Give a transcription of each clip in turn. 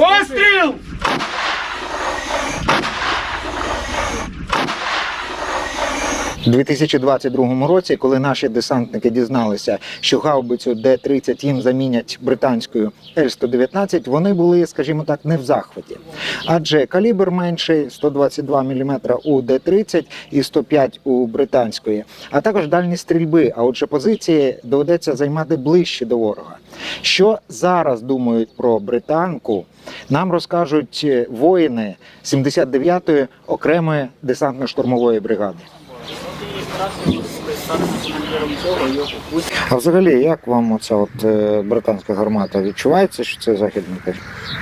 Постріл! У 2022 році, коли наші десантники дізналися, що гаубицю Д-30 їм замінять британською Л-119, вони були, скажімо так, не в захваті. Адже калібр менший 122 мм у Д-30 і 105 у британської, а також дальні стрільби. А отже, позиції доведеться займати ближче до ворога. Що зараз думають про британку, нам розкажуть е, воїни 79-ї окремої десантно-штурмової бригади. А взагалі, як вам оця от е, британська гармата? Відчувається, що це західний теж?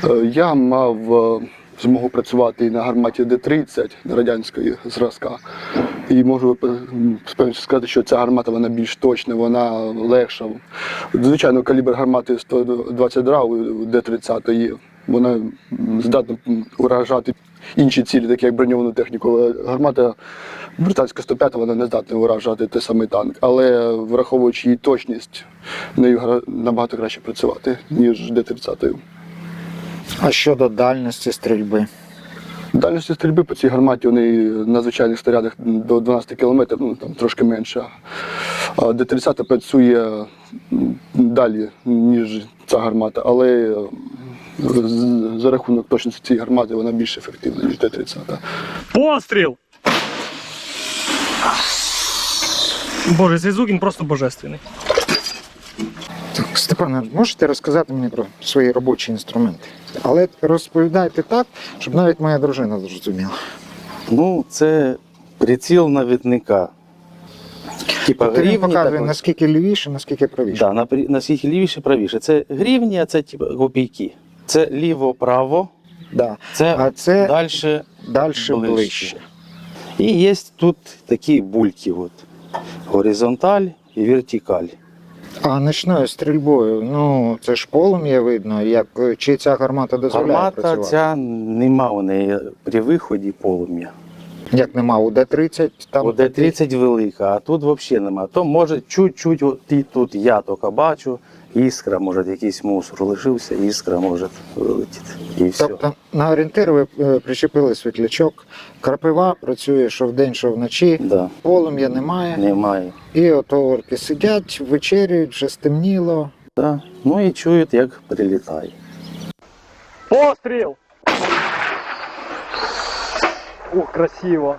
Е, Я мав е, змогу працювати і на гарматі Д-30 радянської зразка. І можу сказати, що ця гармата вона більш точна, вона легша. Звичайно, калібр гармати 122 у Д-30 вона здатна уражати інші цілі, такі як броньовану техніку. Гармата британська 105 вона не здатна уражати той самий танк. Але враховуючи її точність, нею набагато краще працювати, ніж Д-30. А щодо дальності стрільби? Дальності стрільби по цій гарматі вони на звичайних снарядах до 12 кілометрів, ну там трошки менше. А Д-30 працює далі, ніж ця гармата, але за рахунок точності цієї гармати вона більш ефективна, ніж Д-30. Постріл! Боже, цей звук він просто божественний. Так, Степане, можете розказати мені про свої робочі інструменти? Але розповідайте так, щоб навіть моя дружина зрозуміла. Ну, це приціл навідника. Типа Тобто він грівні. показує, наскільки лівіше, наскільки правіше. Да, наскільки лівіше, правіше. Це грівні, а це типа копійки. Це ліво-право, Да. це А це далі. ближче. ближче. І є тут такі бульки. От. Горизонталь і вертикаль. А ночною стрільбою, ну це ж полум'я видно, як чи ця гармата дозволяє Гармата працювати? ця нема у неї при виході полум'я. Як нема у Д-30, там У Д-30 велика, а тут взагалі нема. То може чуть-чуть, тут я тільки бачу, іскра, може якийсь мусор лишився, іскра може вилетіти. І все. Тобто на орієнтир ви е, причепили світлячок, крапива працює що вдень, що вночі, Да, полум'я немає. немає. І ото орки сидять, вечерюють, вже стемніло. Да. Ну і чують, як прилітає. Постріл! Ух, красиво.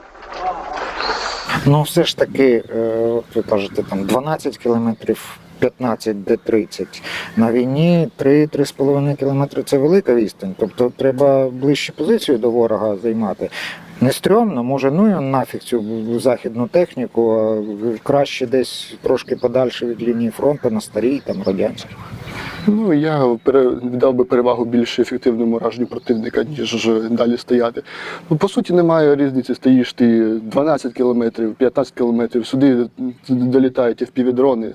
Ну, все ж таки, е, от ви кажете, там 12 кілометрів, 15 де 30. На війні 3-3,5 кілометри це велика відстань. Тобто треба ближче позицію до ворога займати. Не стрьомно, може, ну і нафіг цю західну техніку, а краще десь трошки подальше від лінії фронту на старій, там радянській. Ну я віддав би перевагу більш ефективному ураженню противника, ніж далі стояти. Ну, по суті, немає різниці. Стоїш ти 12 кілометрів, 15 кілометрів, сюди долітають FPV-дрони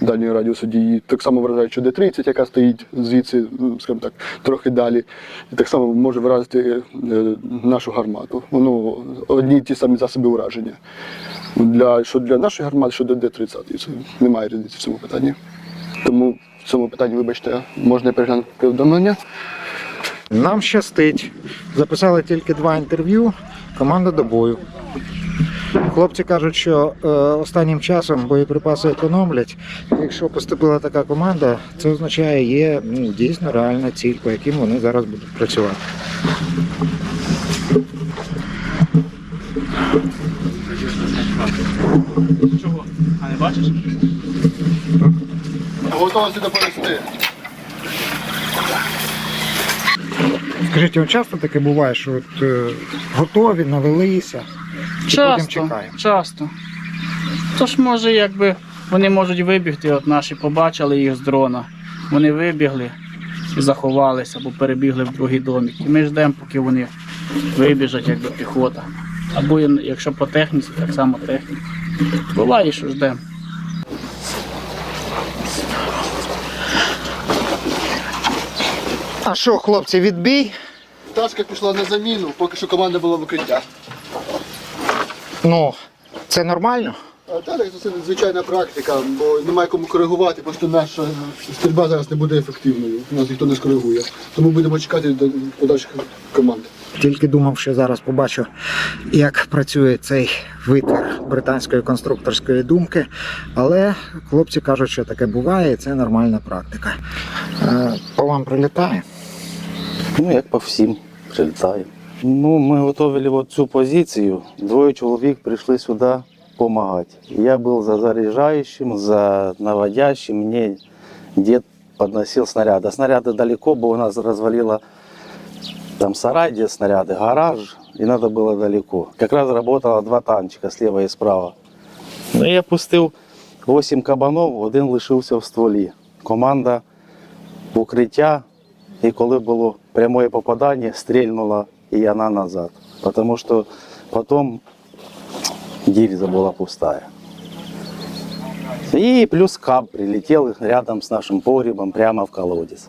дальнього радіусу дії. Так само вражають, що Д-30, яка стоїть звідси, ну, скажімо так, трохи далі. І так само може вразити е, нашу гармату. Воно одні й ті самі засоби ураження. Для, що для нашої гармати, що для Д-30. Це немає різниці в цьому питанні. Тому в цьому питанні, вибачте, можна переглянути повідомлення. Нам щастить. Записали тільки два інтерв'ю. Команда до бою. Хлопці кажуть, що е, останнім часом боєприпаси економлять. Якщо поступила така команда, це означає, є ну, дійсно реальна ціль, по яким вони зараз будуть працювати. Чого? А не бачиш? Готовності доповісти. Скажіть, часто таке буває, що от, е, готові, навелися, Часто, чекаємо. часто. Тож може, якби вони можуть вибігти, от наші побачили їх з дрона. Вони вибігли і заховалися або перебігли в другий домик. І ми ждемо, поки вони вибіжать, якби піхота. Або якщо по техніці, так само техніка. Буває, що ждемо. А що, хлопці, відбій? Тачка пішла на заміну, поки що команда була в укриття. Ну, це нормально? А А так, це звичайна практика, бо немає кому коригувати, просто наша стрільба зараз не буде ефективною. Нас ніхто не скоригує. Тому будемо чекати до подальших команд. Тільки думав, що зараз побачу, як працює цей витвір британської конструкторської думки. Але хлопці кажуть, що таке буває, і це нормальна практика. Е, По вам прилітає? Ну, як по всім, прилітає. Ну, ми готували цю позицію. Двоє чоловік прийшли сюди допомагати. Я був за заряджаючим, за наводящим. Мені дід підносив снаряди. Снаряди далеко, бо у нас розвалило там сарай, де снаряди, гараж, і треба було далеко. Якраз працювало два танчика зліва і справа. Ну, я пустив 8 кабанов, один лишився в стволі. Команда в укриття, і коли було пряме попадання, стрільнула і вона назад. Тому що потім гильза була пустая. І плюс кап прилетів рядом з нашим погребом прямо в колодязь.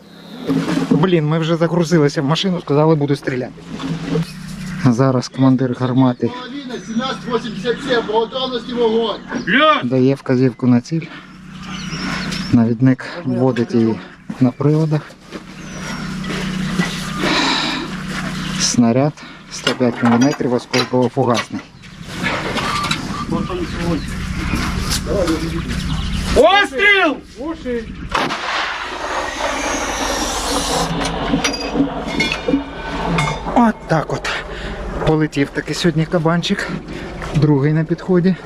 Блін, ми вже загрузилися в машину, сказали, буду стріляти. Зараз командир гармати 1787, по готовності вогонь! дає вказівку на ціль. Навідник вводить її на приладах. Снаряд 105 мм осколково фугасний. Постріл! От так от. Полетів таки сьогодні кабанчик. Другий на підході.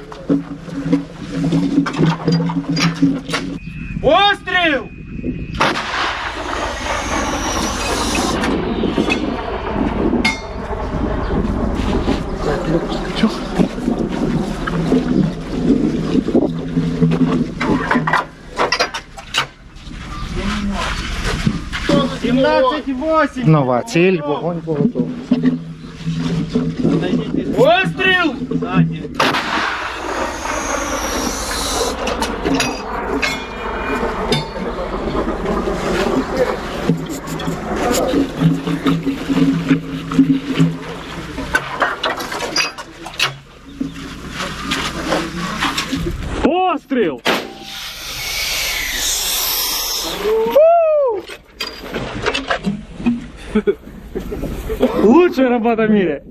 Постріл! Нова ціль, вогонь по готовності. Постріл! Постріл! Лучшая работа в мире!